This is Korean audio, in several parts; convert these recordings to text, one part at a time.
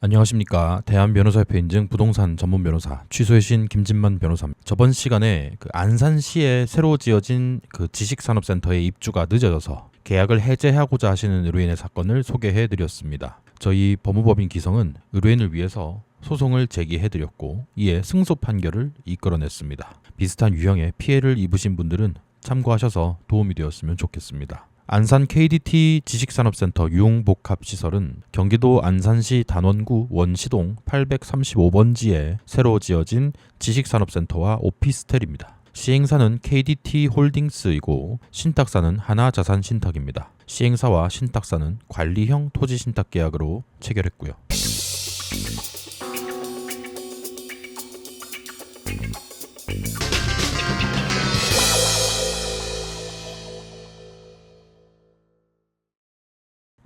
안녕하십니까 대한변호사협회 인증 부동산 전문 변호사 취소의 신 김진만 변호사입니다. 저번 시간에 그 안산시에 새로 지어진 그 지식산업센터의 입주가 늦어져서 계약을 해제하고자 하시는 의뢰인의 사건을 소개해 드렸습니다. 저희 법무법인 기성은 의뢰인을 위해서 소송을 제기해 드렸고 이에 승소 판결을 이끌어냈습니다. 비슷한 유형의 피해를 입으신 분들은 참고하셔서 도움이 되었으면 좋겠습니다. 안산 KDT 지식산업센터 유흥복합시설은 경기도 안산시 단원구 원시동 835번지에 새로 지어진 지식산업센터와 오피스텔입니다. 시행사는 KDT 홀딩스이고 신탁사는 하나자산신탁입니다. 시행사와 신탁사는 관리형 토지신탁 계약으로 체결했고요.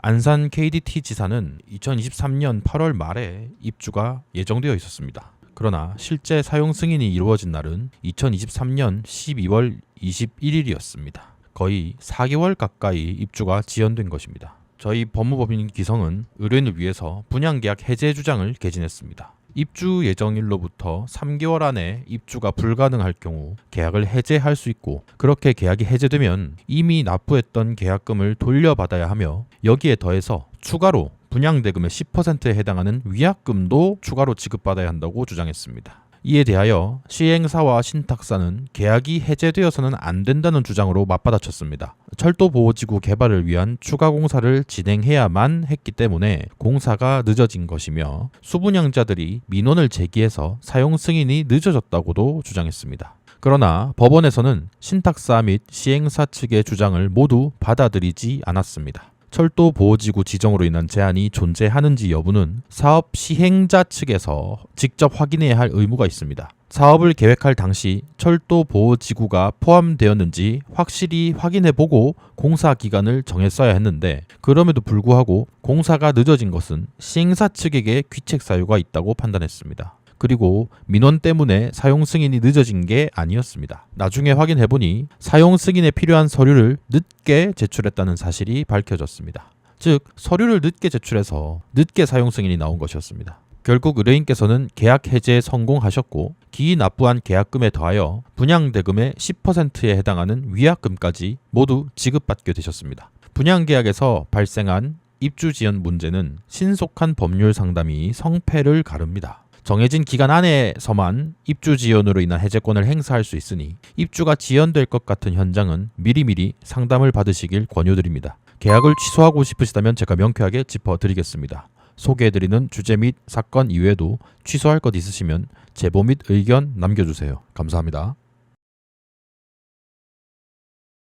안산 KDT 지사는 2023년 8월 말에 입주가 예정되어 있었습니다. 그러나 실제 사용 승인이 이루어진 날은 2023년 12월 21일이었습니다. 거의 4개월 가까이 입주가 지연된 것입니다. 저희 법무법인 기성은 의뢰인을 위해서 분양계약 해제 주장을 개진했습니다. 입주 예정일로부터 3개월 안에 입주가 불가능할 경우 계약을 해제할 수 있고 그렇게 계약이 해제되면 이미 납부했던 계약금을 돌려받아야 하며 여기에 더해서 추가로 분양대금의 10%에 해당하는 위약금도 추가로 지급받아야 한다고 주장했습니다. 이에 대하여 시행사와 신탁사는 계약이 해제되어서는 안 된다는 주장으로 맞받아쳤습니다. 철도 보호지구 개발을 위한 추가 공사를 진행해야만 했기 때문에 공사가 늦어진 것이며 수분양자들이 민원을 제기해서 사용 승인이 늦어졌다고도 주장했습니다. 그러나 법원에서는 신탁사 및 시행사 측의 주장을 모두 받아들이지 않았습니다. 철도 보호지구 지정으로 인한 제한이 존재하는지 여부는 사업 시행자 측에서 직접 확인해야 할 의무가 있습니다. 사업을 계획할 당시 철도 보호지구가 포함되었는지 확실히 확인해보고 공사 기간을 정했어야 했는데 그럼에도 불구하고 공사가 늦어진 것은 시행사 측에게 귀책 사유가 있다고 판단했습니다. 그리고 민원 때문에 사용 승인이 늦어진 게 아니었습니다. 나중에 확인해보니 사용 승인에 필요한 서류를 늦게 제출했다는 사실이 밝혀졌습니다. 즉, 서류를 늦게 제출해서 늦게 사용 승인이 나온 것이었습니다. 결국 의뢰인께서는 계약 해제에 성공하셨고 기이 납부한 계약금에 더하여 분양대금의 10%에 해당하는 위약금까지 모두 지급받게 되셨습니다. 분양계약에서 발생한 입주 지연 문제는 신속한 법률 상담이 성패를 가릅니다. 정해진 기간 안에서만 입주 지연으로 인한 해제권을 행사할 수 있으니 입주가 지연될 것 같은 현장은 미리미리 상담을 받으시길 권유드립니다. 계약을 취소하고 싶으시다면 제가 명쾌하게 짚어드리겠습니다. 소개해드리는 주제 및 사건 이외에도 취소할 것 있으시면 제보 및 의견 남겨주세요. 감사합니다.